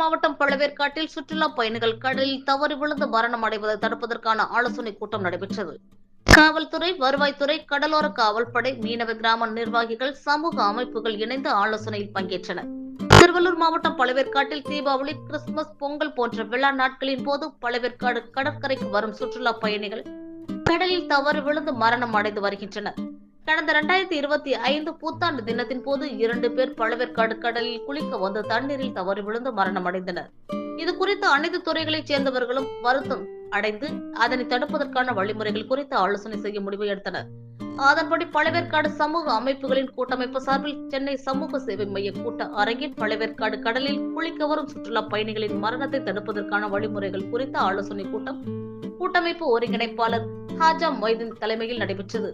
மாவட்டம் பழவேற்காட்டில் சுற்றுலா பயணிகள் கடலில் தவறி விழுந்து மரணம் அடைவதை தடுப்பதற்கான ஆலோசனை கூட்டம் நடைபெற்றது. காவல்துறை வருவாய்த்துறை கடலோர காவல்படை மீனவ கிராம நிர்வாகிகள் சமூக அமைப்புகள் இணைந்து ஆலோசனையில் பங்கேற்றனர். திருவள்ளூர் மாவட்டம் பழவேற்காட்டில் தீபாவளி கிறிஸ்துமஸ் பொங்கல் போன்ற விழா நாட்களின் போது பழவேற்காடு கடற்கரைக்கு வரும் சுற்றுலா பயணிகள் கடலில் தவறு விழுந்து மரணம் அடைந்து வருகின்றனர். கடந்த இரண்டாயிரத்தி இருபத்தி ஐந்து புத்தாண்டு தினத்தின் போது இரண்டு பேர் பழவேற்காடு கடலில் குளிக்க வந்து தண்ணீரில் தவறி விழுந்து மரணமடைந்தனர் இது குறித்து அனைத்து துறைகளைச் சேர்ந்தவர்களும் வருத்தம் அடைந்து அதனை தடுப்பதற்கான வழிமுறைகள் குறித்து ஆலோசனை செய்ய முடிவு எடுத்தனர். அதன்படி பழவேற்காடு சமூக அமைப்புகளின் கூட்டமைப்பு சார்பில் சென்னை சமூக சேவை மைய கூட்ட அரங்கில் பழவேற்காடு கடலில் குளிக்க வரும் சுற்றுலா பயணிகளின் மரணத்தை தடுப்பதற்கான வழிமுறைகள் குறித்த ஆலோசனை கூட்டம் கூட்டமைப்பு ஒருங்கிணைப்பாளர் ஹாஜா மொய்தீன் தலைமையில் நடைபெற்றது.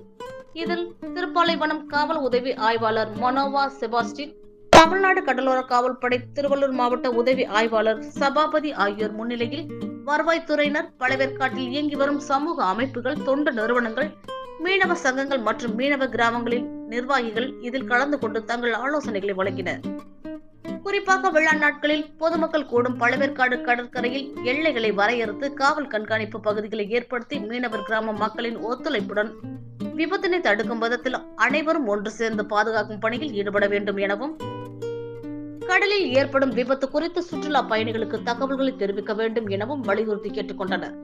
இதில் திருப்பாலைவனம் காவல் உதவி ஆய்வாளர் மனோவா செபாஸ்டின் தமிழ்நாடு கடலோர காவல்படை திருவள்ளூர் மாவட்ட உதவி ஆய்வாளர் சபாபதி ஆகியோர் முன்னிலையில் வருவாய்த்துறையினர் பழவேற்காட்டில் இயங்கி வரும் சமூக அமைப்புகள் தொண்டு நிறுவனங்கள் மீனவ சங்கங்கள் மற்றும் மீனவ கிராமங்களின் நிர்வாகிகள் இதில் கலந்து கொண்டு தங்கள் ஆலோசனைகளை வழங்கினர். குறிப்பாக விழா நாட்களில் பொதுமக்கள் கூடும் பழவேற்காடு கடற்கரையில் எல்லைகளை வரையறுத்து காவல் கண்காணிப்பு பகுதிகளை ஏற்படுத்தி மீனவர் கிராம மக்களின் ஒத்துழைப்புடன் விபத்தினை தடுக்கும் விதத்தில் அனைவரும் ஒன்று சேர்ந்து பாதுகாக்கும் பணியில் ஈடுபட வேண்டும் எனவும் கடலில் ஏற்படும் விபத்து குறித்து சுற்றுலா பயணிகளுக்கு தகவல்களை தெரிவிக்க வேண்டும் எனவும் வலியுறுத்தி கேட்டுக்கொண்டனர்.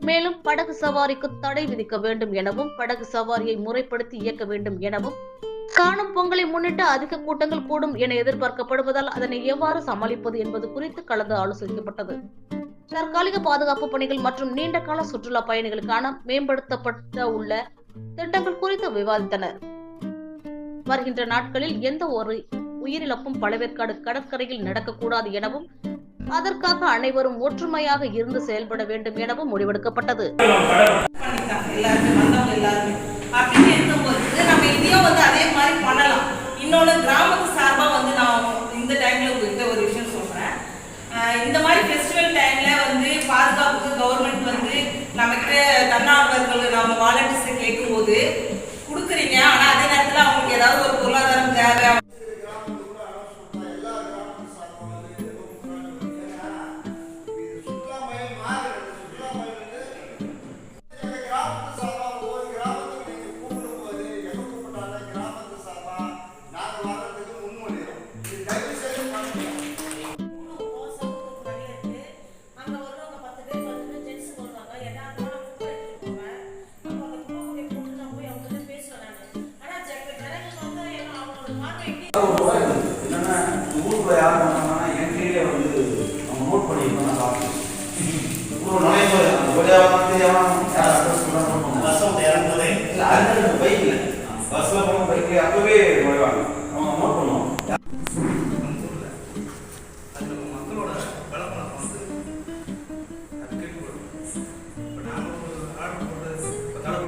மேலும் படகு சவாரிக்கு தடை விதிக்க வேண்டும் எனவும் படகு சவாரியை முறைப்படுத்தி இயக்க வேண்டும் எனவும் காணும் பொங்கலை முன்னிட்டு அதிக கூட்டங்கள் கூடும் என எதிர்பார்க்கப்படுவதால் அதனை எவ்வாறு சமாளிப்பது என்பது குறித்து கலந்து ஆலோசிக்கப்பட்டது. தற்காலிக பாதுகாப்பு பணிகள் மற்றும் நீண்ட கால சுற்றுலா பயணிகளுக்கான மேம்படுத்தப்பட்ட உள்ள திட்டங்கள் குறித்து விவாதித்தனர் வருகின்ற நாட்களில் எந்த ஒரு உயிரிழப்பும் பழவேற்காடு கடற்கரையில் நடக்கக்கூடாது எனவும் அதற்காக அனைவரும் ஒற்றுமையாக இருந்து செயல்பட வேண்டும் எனவும் முடிவெடுக்கப்பட்டது. பண்ணிட்டாங்க எல்லாருமே. அப்படின்னு இருக்கும்போது நம்ம இதையும் வந்து அதே என்னன்னா ஊருக்குள்ள யாரும் பண்ணாங்கன்னா என்கிட்டே வந்து அவங்க நோட் பண்ணியிருக்கோம் நான் பார்க்கணும் இப்போ நுழைய போது ஒரேவன் தெரியாமல் யார் அட்ரஸ் பண்ணுறாங்க பஸ் இறங்கும்போதே இல்லை அது நுழைவாங்க